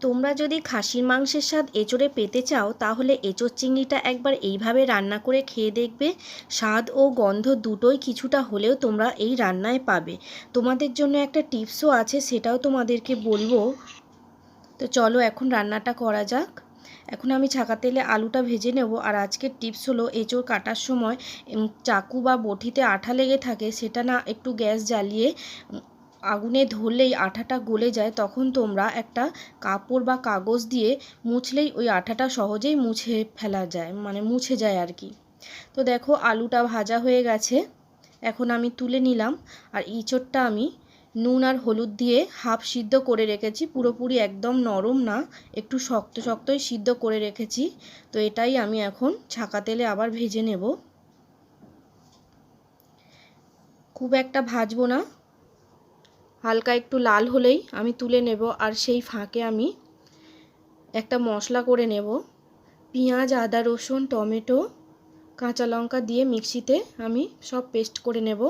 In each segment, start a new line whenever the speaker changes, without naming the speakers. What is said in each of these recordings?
তোমরা যদি খাসির মাংসের স্বাদ এঁচোড়ে পেতে চাও, তাহলে এঁচোড় চিংড়িটা একবার এইভাবে রান্না করে খেয়ে দেখবে। স্বাদ ও গন্ধ দুটোই কিছুটা হলেও তোমরা এই রান্নায় পাবে। তোমাদের জন্য একটা টিপসও আছে, সেটাও তোমাদেরকে বলব। তো চলো এখন রান্নাটা করা যাক। এখন আমি ছাকা তেলে আলুটা ভেজে নেব। আর আজকের টিপস হলো, এঁচোড় কাটার সময় চাকু বা বটিতে আঠা লেগে থাকে, সেটা না একটু গ্যাস জ্বালিয়ে আগুনে ধরলেই আঠাটা গলে যায়, তখন তোমরা একটা কাপড় বা কাগজ দিয়ে মুছলেই ওই আঠাটা সহজেই মুছে ফেলা যায় মানে মুছে যায় আর কি। তো দেখো, আলুটা ভাজা হয়ে গেছে, এখন আমি তুলে নিলাম, আর ইঁচড়টা আমি নুন আর হলুদ দিয়ে হাফ সিদ্ধ করে রেখেছি, পুরোপুরি একদম নরম না, একটু শক্ত শক্তই সিদ্ধ করে রেখেছি, তো এটাই আমি এখন ছাকা তেলে আবার ভেজে নেব। খুব একটা ভাজবো না হালকা একটু লাল হলেই আমি তুলে নেব আর সেই ফাঁকে আমি একটা মশলা করে নেব। পেঁয়াজ, আদা, রসুন, টমেটো, কাঁচা লঙ্কা দিয়ে মিক্সিতে আমি সব পেস্ট করে নেব।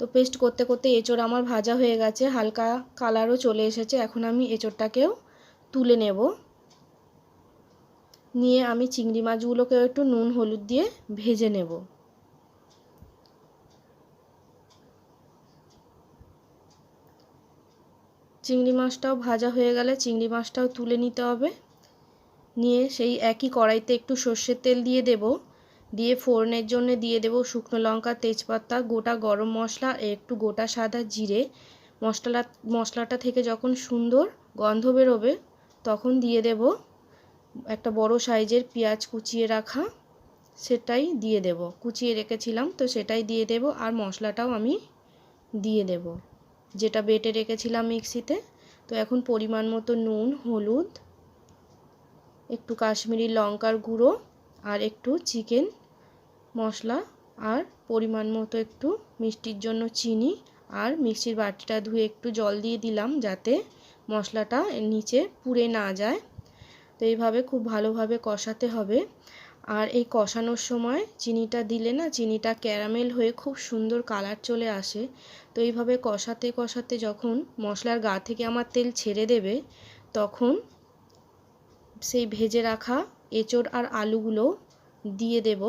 তো পেস্ট করতে করতে এঁচড় আমার ভাজা হয়ে গেছে, হালকা কালারও চলে এসেছে। এখন আমি এঁচড়টাকেও তুলে নেব। নিয়ে আমি চিংড়ি মাছগুলোকেও একটু নুন, হলুদ দিয়ে ভেজে নেব। চিংড়ি মাছটাও ভাজা হয়ে গেলে চিংড়ি মাছটাও তুলে নিতে হবে। নিয়ে সেই একই কড়াইতে একটু সর্ষের তেল দিয়ে দেব। দিয়ে ফোড়নের জন্য দিয়ে দেব শুকনো লঙ্কা, তেজপাতা, গোটা গরম মশলা, একটু গোটা সাদা জিরে। মশলা মশলাটা থেকে যখন সুন্দর গন্ধ বেরোবে, তখন দিয়ে দেব একটা বড় সাইজের পেঁয়াজ কুচিয়ে রাখা। সেটাই দিয়ে দেব। কুচিয়ে রেখেছিলাম, তো সেটাই দিয়ে দেব আর মশলাটাও আমি দিয়ে দেব। যেটা বেটে রেখেছিলাম মিক্সিতে। তো এখন পরিমাণ মতো নুন, হলুদ, একটু কাশ্মীরি লঙ্কার গুঁড়ো আর একটু চিকেন মশলা আর পরিমাণ মতো একটু মিষ্টির জন্য চিনি আর মিক্সির বাটিটা ধুয়ে একটু জল দিয়ে দিলাম যাতে মশলাটা নিচে পুড়ে না যায়। তো এইভাবে খুব ভালোভাবে কষাতে হবে। আর এই কষানোর সময় চিনিটা দিলে না, চিনিটা ক্যারামেল হয়ে খুব সুন্দর কালার চলে আসে। তো এইভাবে কষাতে কষাতে যখন মশলার গা থেকে আমার তেল ছেড়ে দেবে, তখন সেই ভেজে রাখা এঁচড় আর আলুগুলো দিয়ে দেব।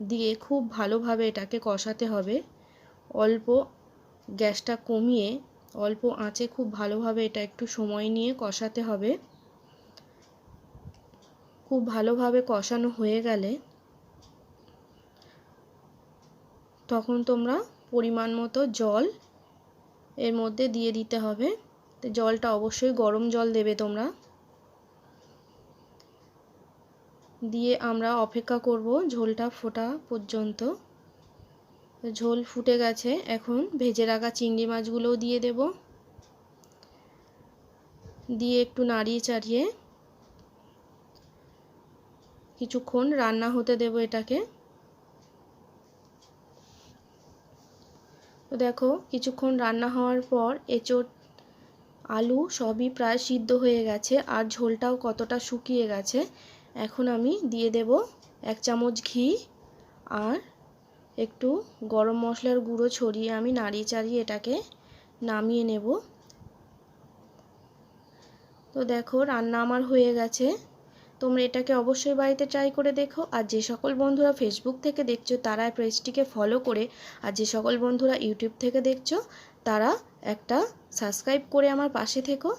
দিয়ে খুব ভালোভাবে এটাকে কষাতে হবে। অল্প গ্যাসটা কমিয়ে, অল্প আঁচে খুব ভালোভাবে এটা একটু সময় নিয়ে কষাতে হবে। খুব ভালোভাবে কষানো হয়ে গেলে তখন তোমরা পরিমাণ মতো জল এর মধ্যে দিয়ে দিতে হবে। তো জলটা অবশ্যই গরম জল দেবে তোমরা। দিয়ে আমরা অপেক্ষা করব ঝোলটা ফোটা পর্যন্ত। ঝোল ফুটে গেছে, এখন ভেজে রাখা চিংড়ি মাছগুলোও দিয়ে দেব। দিয়ে একটু নাড়িয়ে চাড়িয়ে কিছুক্ষণ রান্না হতে দেব এটাকে। তো দেখো, কিছুক্ষণ রান্না হওয়ার পর এঁচোড়, আলু সবই প্রায় সিদ্ধ হয়ে গেছে আর ঝোলটাও কতটা শুকিয়ে গেছে। এখন আমি দিয়ে দেব এক চামচ ঘি আর একটু গরম মশলার গুঁড়ো ছড়িয়ে আমি নাড়িয়ে চাড়িয়ে এটাকে নামিয়ে নেব। তো দেখো, রান্না আমার হয়ে গেছে। তোমরা এটাকে অবশ্যই বাড়িতে ট্রাই করে দেখো। আর যে সকল বন্ধুরা ফেসবুক থেকে দেখছ, তারা পেজটিকে ফলো করে, আর যে সকল বন্ধুরা ইউটিউব থেকে দেখছ, তারা একটা সাবস্ক্রাইব করে আমার পাশে থেকো।